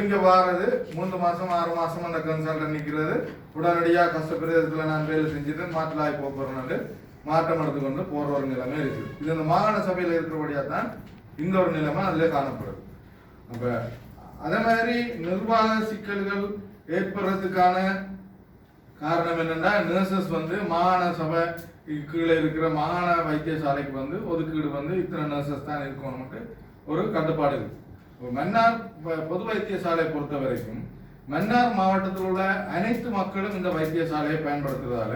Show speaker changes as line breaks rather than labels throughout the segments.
இங்க வாரது மூன்று மாதம் ஆறு மாதம் அந்த கன்சல்டன் நிற்கிறது உடனடியாக கஷ்டப்பிரதேசத்துல நான் வேலை செஞ்சுட்டு மாற்றலாய் போகிறேன்னு மாற்றம் எடுத்துக்கொண்டு போகிற ஒரு நிலைமை இருக்குது. இது இந்த மாகாண சபையில் இருக்கிறபடியாக தான் இந்த ஒரு நிலைமை அதுல காணப்படுது. அப்போ அதே மாதிரி நிர்வாக சிக்கல்கள் ஏற்படுறதுக்கான காரணம் என்னென்னா நர்சஸ் வந்து மாகாண சபை கீழே இருக்கிற மாகாண வைத்தியசாலைக்கு வந்து ஒதுக்கீடு வந்து இத்தனை நர்சஸ் தான் இருக்கணும்ட்டு ஒரு கட்டுப்பாடு இருக்குது மன்னார் பொது வைத்தியசாலை பொறுத்த வரைக்கும் மன்னார் மாவட்டத்தில் உள்ள அனைத்து மக்களும் இந்த வைத்தியசாலையை பயன்படுத்துறதால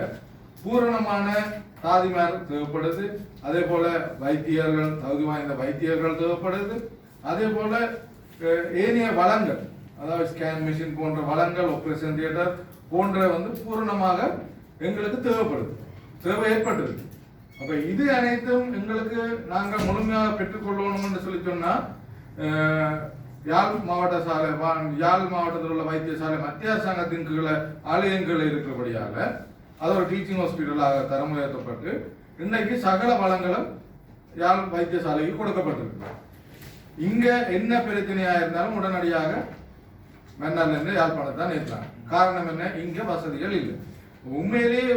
பூரணமான தாதிமார் தேவைப்படுது. அதே போல வைத்தியர்கள் தகுதி வாய்ந்த வைத்தியர்கள் தேவைப்படுது. அதே போல ஏனைய வளங்கள் அதாவது ஸ்கேன் மிஷின் போன்ற வளங்கள் ஆப்ரேஷன் தியேட்டர் போன்ற வந்து பூரணமாக எங்களுக்கு தேவைப்படுது. தேவை ஏற்பட்டுருக்கு. அப்போ இது அனைத்தும் எங்களுக்கு நாங்கள் முழுமையாக பெற்றுக்கொள்ளணும் என்று சொல்லி சொன்னால் யாழ் மாவட்ட சாலை யாழ் மாவட்டத்தில் உள்ள வைத்தியசாலை மத்திய அரசாங்கத்தின் கீழே ஆலயங்கள் இருக்கிறபடியாக அது ஒரு டீச்சிங் ஹாஸ்பிட்டலாக தரம் உயர்த்தப்பட்டு இன்றைக்கு சகல வளங்களும் யாழ் வைத்தியசாலைக்கு கொடுக்கப்பட்டிருக்கு. இங்கே என்ன பிரச்சனையாக இருந்தாலும் உடனடியாக மன்னார்லேருந்து யாழ்ப்பாணத்தை தான் ஏற்றாங்க காரணம் என்ன? இங்கே வசதிகள் இல்லை. உண்மையிலேயே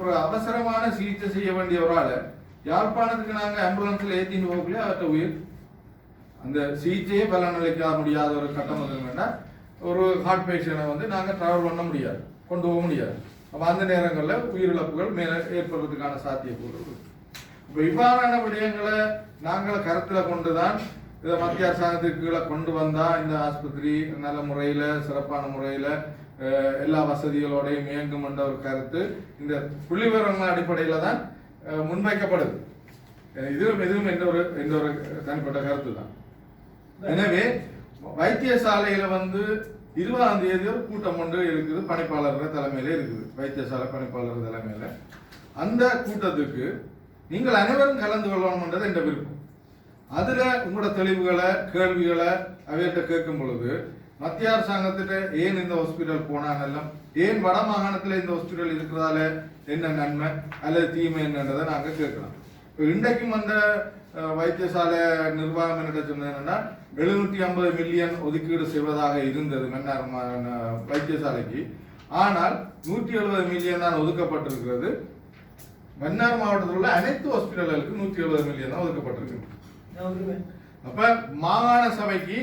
ஒரு அவசரமான சிகிச்சை செய்ய வேண்டிய ஒரு யாழ்ப்பாணத்துக்கு நாங்கள் ஆம்புலன்ஸில் ஏற்றின்னு போகக்குள்ளே அவர்கிட்ட உயிர் அந்த சிகிச்சையே பலனளிக்க முடியாத ஒரு கட்டம் வந்ததுன்னா ஒரு ஹார்ட் பேஷண்ட்டை வந்து நாங்கள் ட்ராவல் பண்ண முடியாது கொண்டு போக முடியாது. அப்போ அந்த நேரங்களில் உயிரிழப்புகள் மேலே ஏற்படுறதுக்கான சாத்தியக்கூறு இருக்கு. இப்ப இவ்வாறான விடயங்களை நாங்கள் கொண்டு தான் இதை மத்திய அரசாங்கத்துக்கு கீழே கொண்டு வந்தால் இந்த ஆஸ்பத்திரி நல்ல முறையில் சிறப்பான முறையில் எல்லா வசதிகளோடையும் இயங்கும் என்ற ஒரு கருத்து இந்த புள்ளி அடிப்படையில் தான் முன்வைக்கப்படுது. இதுவும் இதுவும் எந்த ஒரு எந்த ஒரு தனிப்பட்ட கருத்து தான் எனவே வைத்தியசாலையில வந்து இருபதாம் தேதி ஒரு கூட்டம் ஒன்று இருக்குது பணிப்பாளர்கள் தலைமையில இருக்குது. வைத்தியசாலை பணிப்பாளர் தலைமையில. அந்த கூட்டத்துக்கு நீங்கள் அனைவரும் கலந்து கொள்ளணும்ன்றது என்ற விருப்பம். அதுல உங்களோட தெளிவுகளை கேள்விகளை அவர்கிட்ட கேட்கும் பொழுது மத்திய அரசாங்கத்திட்ட ஏன் இந்த ஹாஸ்பிட்டல் போனாங்கெல்லாம் ஏன் வட மாகாணத்துல இந்த ஹாஸ்பிட்டல் இருக்கிறதால என்ன நன்மை? அல்லது தீமை என்னன்றதை நாங்க கேட்கலாம். இன்றைக்கும் அந்த வைத்தியசாலை நிர்வாகம் என்ன சொன்னதுன்னா எழுநூற்றி ஐம்பது மில்லியன் ஒதுக்கீடு செய்வதாக இருந்தது மன்னார் மா- வைத்தியசாலைக்கு. ஆனால் நூற்றி எழுபது மில்லியன் தான் ஒதுக்கப்பட்டிருக்கிறது. மன்னார் மாவட்டத்தில் உள்ள அனைத்து ஹாஸ்பிட்டல்களுக்கு நூற்றி எழுபது மில்லியன் தான் ஒதுக்கப்பட்டிருக்கு அப்ப மாகாண சபைக்கு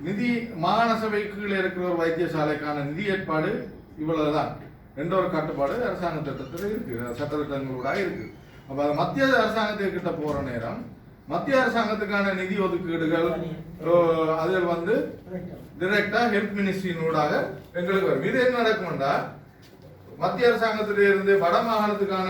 நிதி மாகாண சபைக்கு கீழே இருக்கிற ஒரு வைத்தியசாலைக்கான நிதி ஏற்பாடு இவ்வளவுதான். ரெண்டொரு ஒரு கட்டுப்பாடு அரசாங்க திட்டத்தில் இருக்கு சட்டத்திட்டங்களோட இருக்கு அப்போ அது மத்திய அரசாங்கத்துக்கிட்ட போகிற நேரம் மத்திய அரசாங்கத்துக்கான நிதி ஒதுக்கீடுகள் அதில் வந்து டிரெக்டா ஹெல்த் மினிஸ்ட்ரியினூடாக எங்களுக்கு வரும். இது என்ன நடக்கும்டா மத்திய அரசாங்கத்திலிருந்து வட மாகாணத்துக்கான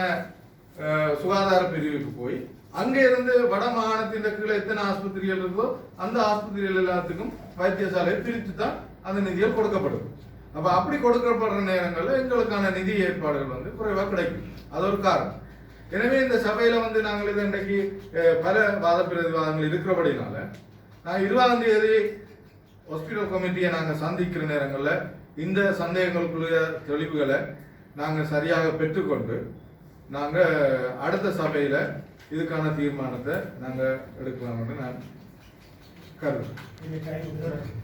சுகாதார பிரிவுக்கு போய் அங்கே இருந்து வட மாகாணத்தின் கீழே எத்தனை ஆஸ்பத்திரிகள் இருக்கோ அந்த ஆஸ்பத்திரிகள் எல்லாத்துக்கும் வைத்தியசாலையை பிரித்து தான் அந்த நிதிகள் கொடுக்கப்படும். அப்போ அப்படி கொடுக்கப்படுற நேரங்களில் எங்களுக்கான நிதி ஏற்பாடுகள் வந்து குறைவாக கிடைக்கும். அது ஒரு காரணம். எனவே இந்த சபையில வந்து நாங்கள் இது இன்றைக்கு பல வாத பிரதிவாதங்கள் இருக்கிறபடினால நான் இருபதாம் தேதி ஹாஸ்பிட்டல் கமிட்டியை நாங்கள் சந்திக்கிற நேரங்களில் இந்த சந்தேகங்களுக்குள்ள தெளிவுகளை நாங்கள் சரியாக பெற்றுக்கொண்டு நாங்கள் அடுத்த சபையில் இதுக்கான தீர்மானத்தை நாங்கள் எடுக்கலாம்னு நான் கருதுறேன்